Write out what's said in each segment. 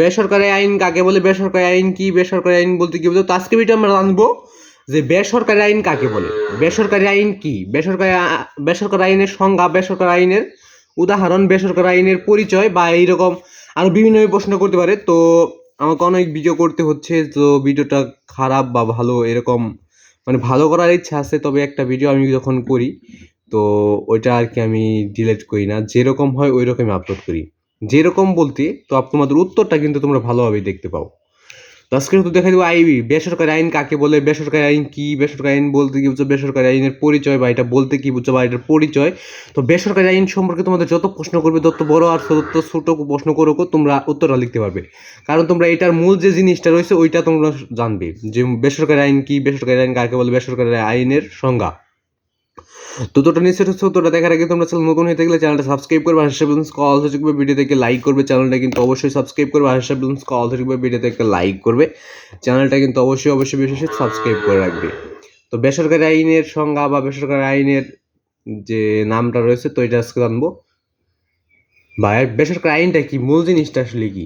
বেসরকারি আইন কাকে বলে? বেসরকারি আইন কি? বেসরকারি আইন বলতে কি বলতে তো আজকে ভিডিও আমরা জানব যে বেসরকারি আইন কাকে বলে? বেসরকারি আইন কি? বেসরকারি বেসরকারি আইনের সংজ্ঞা, বেসরকারি আইনের উদাহরণ, বেসরকারি আইনের পরিচয় বা এইরকম আরও বিভিন্ন প্রশ্ন করতে পারে। তো আমাকে অনেক ভিডিও করতে হচ্ছে, তো ভিডিওটা খারাপ বা ভালো এরকম মানে ভালো করার ইচ্ছা আছে, তবে একটা ভিডিও আমি যখন করি, তো ওইটা আর কি আমি ডিলিট করি না। যেরকম হয় ওই রকমই আপলোড করি। যেরকম বলতে, তো তোমাদের উত্তরটা কিন্তু তোমরা ভালোভাবেই দেখতে পাও। তো আজকে তো দেখা দেবো আইবি, বেসরকারি আইন কাকে বলে, বেসরকারি আইন কি, বেসরকারি আইন বলতে কি বুঝছ, বেসরকারি আইনের পরিচয় বা এটা বলতে কি বুঝছ বা এটার পরিচয়। তো বেসরকারি আইন সম্পর্কে তোমাদের যত প্রশ্ন করবে, তত বড় আর তত ছোট প্রশ্ন করো, তোমরা উত্তরটা লিখতে পারবে। কারণ তোমরা এটার মূল যে জিনিসটা রয়েছে, ওইটা তোমরা জানবে যে বেসরকারি আইন কি, বেসরকারি আইন কাকে বলে, বেসরকারি আইনের সংজ্ঞা। তো তোটা নিশ্চয় হচ্ছে তোটা দেখার আগে তোমরা চ্যানেল নতুন হয়ে থাকলে চ্যানেলটা সাবস্ক্রাইব করবে আর হিসাবে কল হচ্ছে ভিডিও থেকে লাইক করবে, চ্যানেলটা কিন্তু অবশ্যই সাবস্ক্রাইব করবে আর হিসাবে কল হচ্ছে ভিডিও থেকে লাইক করবে, চ্যানেলটা কিন্তু অবশ্যই অবশ্যই বিশেষ সাবস্ক্রাইব করে রাখবে। তো বেসরকারি আইনের সংজ্ঞা বা বেসরকারি আইনের যে নামটা রয়েছে, তো এটা আজকে জানব। বা বেসরকারি আইনটা কি? মূল জিনিসটা আসলে কি?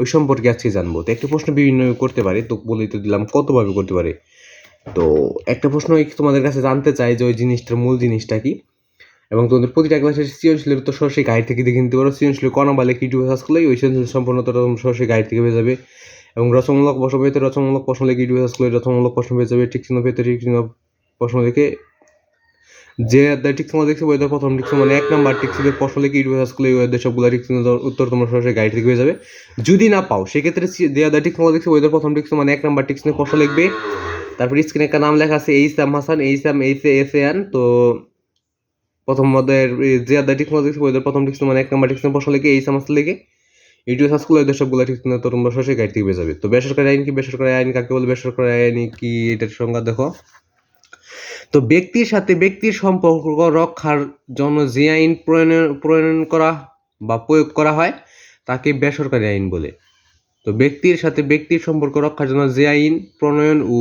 ওই সম্পর্কে আজকে জানব। তো একটা প্রশ্ন বিভিন্ন করতে পারে, তো বলেই তো দিলাম, কতভাবে করতে পারে? তো একটা প্রশ্ন তোমাদের কাছে জানতে চাই যে ওই জিনিসটার মূল জিনিসটা কি? এবং তোমাদের প্রতিটা ক্লাসের সৃজনশীলের তো সরাসরি গাইড থেকে দেখে নিতে পারো। সৃজনশীল কণা বা লেখি ইউটিউবে করলে ওই সৃজনশীল সম্পূর্ণতা তোমরা সরাসরি গাইড থেকে পেয়ে যাবে। এবং রচনামূলক প্রশ্ন পেতে রচনামূলক প্রশ্ন লেখে ইউটিউবে সার্চ করলে রচনামূলক প্রশ্ন পেয়ে যাবে। ঠিক চিহ্ন পেতে ঠিক চিহ্ন প্রশ্ন লিখে যে অধ্যায় ঠিক সময় দেখছে ওদের প্রথম ঠিক মানে এক নাম্বার ঠিক চিহ্নের প্রশ্ন লিখে ইউটিউবে সার্চ করলে ওই অধ্যায় সবগুলো ঠিক চিহ্ন উত্তর তোমার সরাসরি গাইড থেকে পেয়ে যাবে। যদি না পাও, সেক্ষেত্রে যে অধ্যায় ঠিক সময় দেখছে ওদের প্রথম ঠিক মানে এক নাম্বার ঠিক চিহ্নের প্রশ্ন লিখবে। তারপর স্ক্রিনে একটা নাম লেখা আছে এইসাম হাসান এইসাম এইস এস এন তো প্রথম মদের যে ঠিক মধ্যে ওদের প্রথম ঠিক মানে এক নাম্বার ঠিক প্রশ্ন লিখে এইসাম হাসান লিখে। ইউটিউব সার্চ করলে ওদের সবগুলো ঠিক তো তোমরা সরাসরি গাইড থেকে যাবে। তো বেসরকারি আইন কি, বেসরকারি আইন কাকে বলে, বেসরকারি আইন কি, এটার সংজ্ঞা দেখো। তো ব্যক্তির সাথে ব্যক্তির সম্পর্ক রক্ষার জন্য যে আইন প্রণয়ন প্রণয়ন করা বা প্রয়োগ করা হয়, তাকে বেসরকারি আইন বলে। তো ব্যক্তির সাথে ব্যক্তির সম্পর্ক রক্ষার জন্য যে আইন প্রণয়ন ও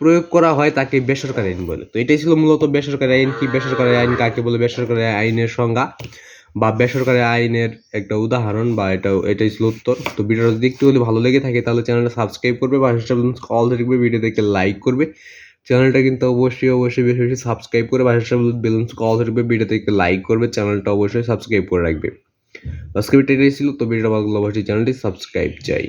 প্রয়োগ করা হয় তাকে বেসরকারি আইন বলে। তো এটাই ছিল মূলত বেসরকারি আইন। কি বেসরকারি আইন? কাকে বলে বেসরকারি আইনের সংজ্ঞা? বা বেসরকারি আইনের একটা উদাহরণ বা এটা এটাই ছিল উত্তর। তো ভিডিওটা যদি একটু যদি ভালো লেগে থাকে, তাহলে চ্যানেলটা সাবস্ক্রাইব করবে বা কল দেখবে ভিডিও দেখে লাইক করবে। চ্যানেলটা কিন্তু অবশ্যই অবশ্যই বেশি বেশি সাবস্ক্রাইব করে বা বেলুন্স কল থাকবে ভিডিও দেখে লাইক করবে, চ্যানেলটা অবশ্যই সাবস্ক্রাইব করে রাখবে। আজকে ভিডিওটা ছিল। তো ভিডিওটা ভালো অবশ্যই চ্যানেলটি সাবস্ক্রাইব চাই।